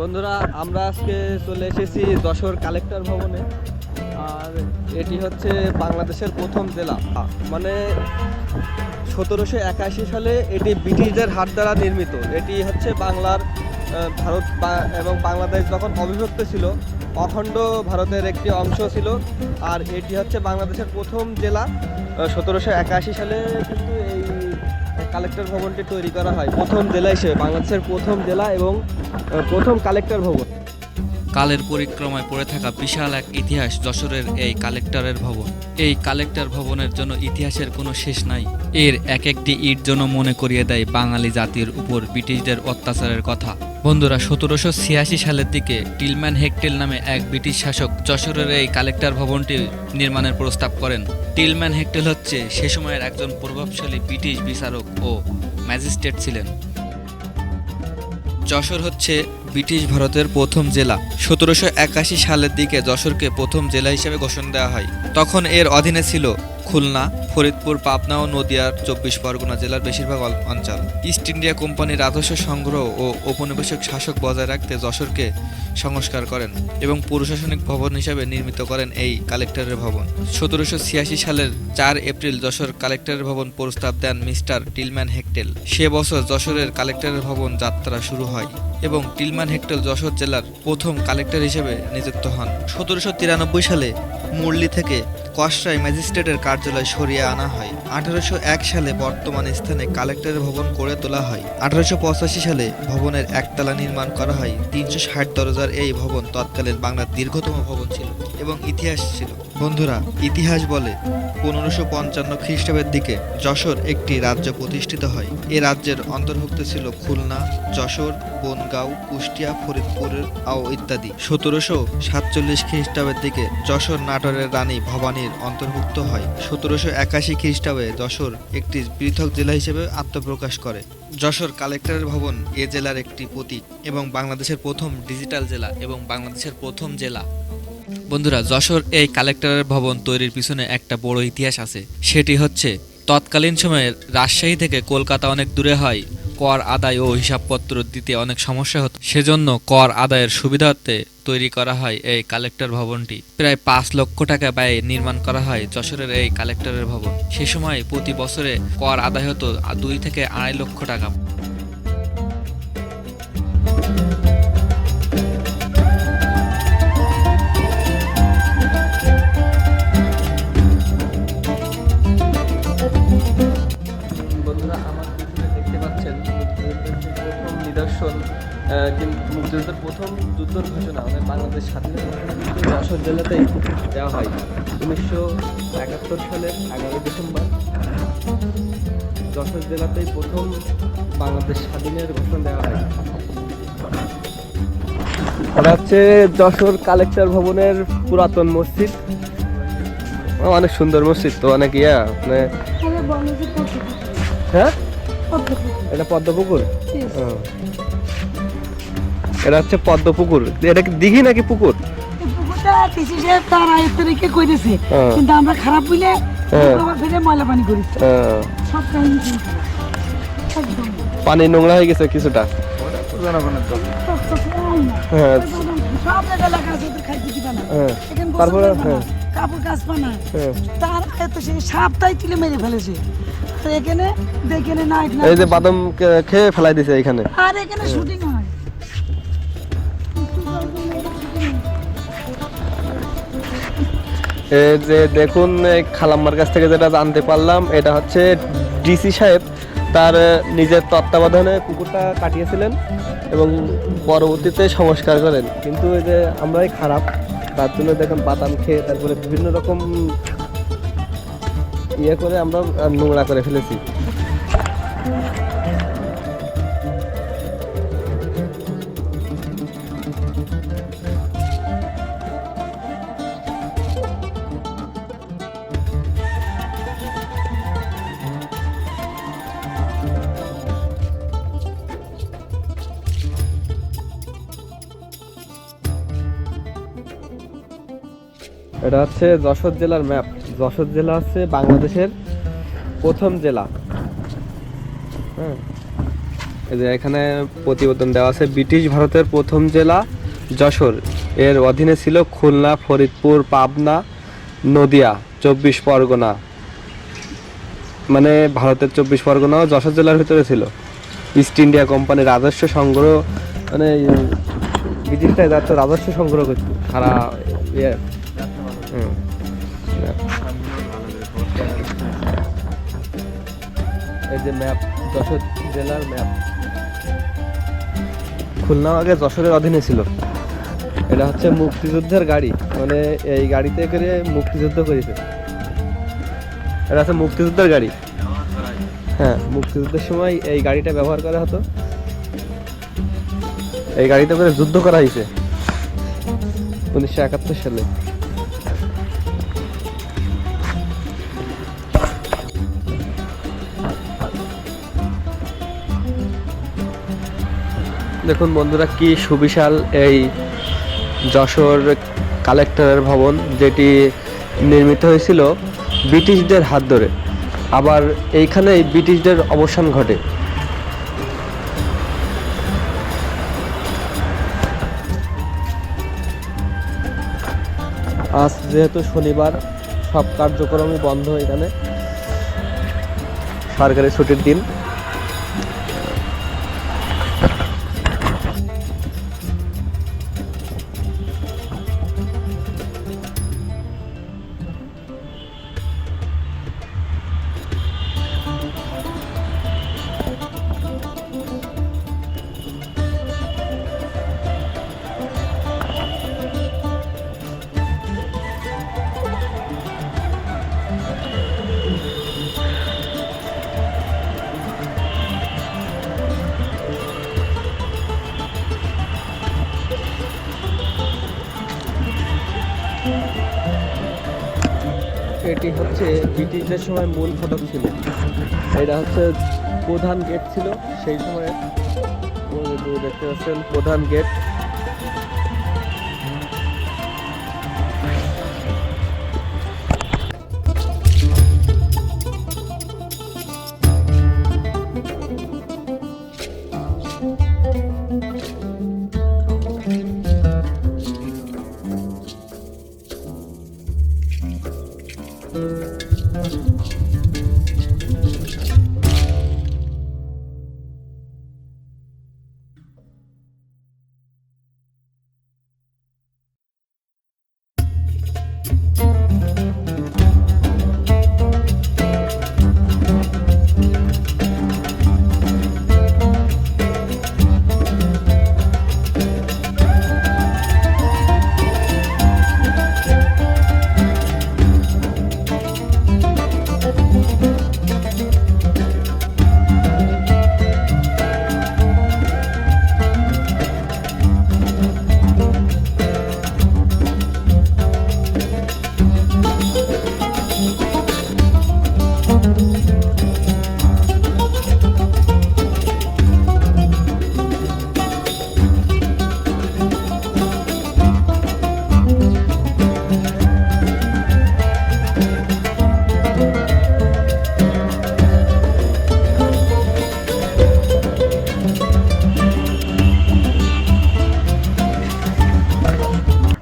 বন্ধুরা, আমরা আজকে চলে এসেছি যশোর কালেক্টর ভবনে। আর এটি হচ্ছে বাংলাদেশের প্রথম জেলা। মানে সতেরোশো একাশি সালে এটি ব্রিটিশদের হাত দ্বারা নির্মিত। এটি হচ্ছে বাংলার ভারত এবং বাংলাদেশ যখন অবিভক্ত ছিল, অখণ্ড ভারতের একটি অংশ ছিল। আর এটি হচ্ছে বাংলাদেশের প্রথম জেলা। সতেরোশো একাশি সালে কিন্তু এই কালেক্টর ভবনটি তৈরি করা হয়। প্রথম জেলা হিসেবে বাংলাদেশের প্রথম জেলা এবং প্রথম কালেক্টর ভবন। কালের পরিক্রমায় পড়ে থাকা বিশাল এক ইতিহাস যশোরের এই কালেক্টরের ভবন। এই কালেক্টর ভবনের জন্য ইতিহাসের কোনো শেষ নাই। এর এক একটি ইট যেন মনে করিয়ে দেয় বাঙালি জাতির উপর ব্রিটিশদের অত্যাচারের কথা। বন্ধুরা, সতেরোশো ছিয়াশি সালের দিকে টিলম্যান হেকটেল নামে এক ব্রিটিশ শাসক যশোরের এই কালেক্টর ভবনটি নির্মাণের প্রস্তাব করেন। টিলম্যান হেক্টেল হচ্ছে সে সময়ের একজন প্রভাবশালী ব্রিটিশ বিচারক ও ম্যাজিস্ট্রেট ছিলেন। যশোর হচ্ছে ব্রিটিশ ভারতের প্রথম জেলা। সতেরোশো একাশি সালের দিকে যশোরকে প্রথম জেলা হিসেবে ঘোষণা দেওয়া হয়। তখন এর অধীনে ছিল খুলনা, ফরিদপুর, পাবনা ও নদিয়ার চব্বিশ পরগনা জেলার বেশিরভাগ অঞ্চল। ইস্ট ইন্ডিয়া কোম্পানির রাজস্ব সংগ্রহ ও ঔপনিবেশিক শাসক বজায় রাখতে যশোরকে সংস্কার করেন এবং প্রশাসনিক ভবন হিসাবে নির্মিত করেন এই কালেক্টরের ভবন। সতেরোশো ছিয়াশি সালের চার এপ্রিল যশোর কালেক্টরের ভবন প্রস্তাব দেন মিস্টার টিলম্যান হেকটেল। সে বছর যশোরের কালেক্টরের ভবন যাত্রা শুরু হয় এবং টিলম্যান হেকটেল যশোর জেলার প্রথম কালেক্টর হিসেবে নিযুক্ত হন। সতেরোশো তিরানব্বই সালে মুরলি থেকে কসরাই ম্যাজিস্ট্রেটের কার্যালয় সরিয়ে আনা হয়। আঠারোশো এক সালে বর্তমান স্থানে কালেক্টর ভবন করে তোলা হয়। আঠারোশো পঁচাশি সালে ভবনের একতলা নির্মাণ করা হয়। তিনশো ষাট দরজার এই ভবন তৎকালীন বাংলার দীর্ঘতম ভবন ছিল এবং ইতিহাস ছিল। বন্ধুরা, ইতিহাস বলে, পনেরোশো পঞ্চান্ন খ্রিস্টাব্দের দিকে যশোর একটি রাজ্য প্রতিষ্ঠিত হয়। এ রাজ্যের অন্তর্ভুক্ত ছিল খুলনা, যশোর, বনগাঁও, কুষ্টিয়া ফরিদপুরের আও ইত্যাদি। সতেরোশো সাতচল্লিশ খ্রিস্টাব্দের দিকে যশোর নাটোরের রানী ভবানীর অন্তর্ভুক্ত হয়। সতেরোশো একাশি খ্রিস্টাব্দে যশোর একটি পৃথক জেলা হিসেবে আত্মপ্রকাশ করে। যশোর কালেক্টরের ভবন এ জেলার একটি প্রতীক এবং বাংলাদেশের প্রথম ডিজিটাল জেলা এবং বাংলাদেশের প্রথম জেলা। বন্ধুরা, যশোর এই কালেক্টরের ভবন তৈরির পিছনে একটা বড় ইতিহাস আছে। সেটি হচ্ছে, তৎকালীন সময়ে রাজশাহী থেকে কলকাতা অনেক দূরে হয়, কর আদায় ও হিসাবপত্র দিতে অনেক সমস্যা হতো। সেজন্য কর আদায়ের সুবিধার্থে তৈরি করা হয় এই কালেক্টর ভবনটি। প্রায় পাঁচ লক্ষ টাকা ব্যয়ে নির্মাণ করা হয় যশোরের এই কালেক্টরের ভবন। সে সময় প্রতি বছরে কর আদায় হতো দুই থেকে আড়াই লক্ষ টাকা। মুক্তিযুদ্ধের প্রথম যুদ্ধ ঘোষণা মানে বাংলাদেশ কিন্তু যশোর জেলাতেই দেওয়া হয়। উনিশশো একাত্তর সালের এগারো ডিসেম্বর যশোর জেলাতেই প্রথম বাংলাদেশ স্বাধীনের ঘোষণা দেওয়া হয়। এটা হচ্ছে যশোর কালেক্টর ভবনের পুরাতন মসজিদ। অনেক সুন্দর মসজিদ তো অনেক ইয়া মানে হ্যাঁ? এটা পদ্মপুকুর। এটা হচ্ছে পদ্মপুকুর এটা কি দিঘি নাকি পুকুর? পুকুরটা ডিসি সাহেব তার আয়ের কইতেছে। হ্যাঁ। কিন্তু আমরা খারাপ বুঝলে হ্যাঁ। ময়লা পানি করি। সব নোংরা হয়ে গেছে কিছুটা। হ্যাঁ। হ্যাঁ। তারপরে, হ্যাঁ। কাপড় হ্যাঁ। তার এত সে সাপটাই তুলে মেরে ফেলেছে। আর এখানে দেখেনে নাইট এই যে বাদাম খেয়ে ফেলাই দিছে এখানে। আর এখানে শুটিং যে দেখুন খালাম্মার কাছ থেকে যেটা জানতে পারলাম, এটা হচ্ছে ডিসি সাহেব তার নিজের তত্ত্বাবধানে পুকুরটা কাটিয়েছিলেন এবং পরবর্তীতে সংস্কার করেন। কিন্তু এই যে আমরাই খারাপ, তার জন্য দেখুন বাদাম খেয়ে তারপরে বিভিন্ন রকম ইয়ে করে আমরা নোংরা করে ফেলেছি। এটা হচ্ছে যশোর জেলার ম্যাপ যশোর জেলা হচ্ছে বাংলাদেশের প্রথম জেলা হ্যাঁ এই যে এখানে প্রতিবেদন দেওয়া আছে ব্রিটিশ ভারতের প্রথম জেলা যশোর এর অধীনে ছিল খুলনা ফরিদপুর পাবনা নদিয়া চব্বিশ পরগনা মানে ভারতের চব্বিশ পরগনাও যশোর জেলার ভিতরে ছিল ইস্ট ইন্ডিয়া কোম্পানির রাজস্ব সংগ্রহ মানে ব্রিটিশরা যাচ্ছে রাজস্ব সংগ্রহ করতো সারা ইয়ে। এই যে ম্যাপ যশোর জেলার ম্যাপ খুলনা আগে যশোরের অধীনে ছিল। এটা হচ্ছে মুক্তিযুদ্ধের গাড়ি। মানে এই গাড়িতে করে মুক্তিযুদ্ধ করেছে। এটা হচ্ছে মুক্তিযুদ্ধের গাড়ি। হ্যাঁ মুক্তিযুদ্ধের সময় এই গাড়িটা ব্যবহার করা হতো। এই গাড়িতে করে যুদ্ধ করা হয়েছে। উনিশশো একাত্তর সালে। দেখুন বন্ধুরা, কি সুবিশাল এই যশোর কালেক্টরের ভবন যেটি নির্মিত হয়েছিল ব্রিটিশদের হাত ধরে। আবার এইখানেই ব্রিটিশদের অবসান ঘটে। আজ যেহেতু শনিবার, সব কার্যক্রমই বন্ধ এখানে। সরকারি ছুটির দিন। এটি হচ্ছে ব্রিটিশদের সময় মূল ফটক ছিল। এটা হচ্ছে প্রধান গেট ছিল। সেই সময় দেখতে পাচ্ছেন, প্রধান গেট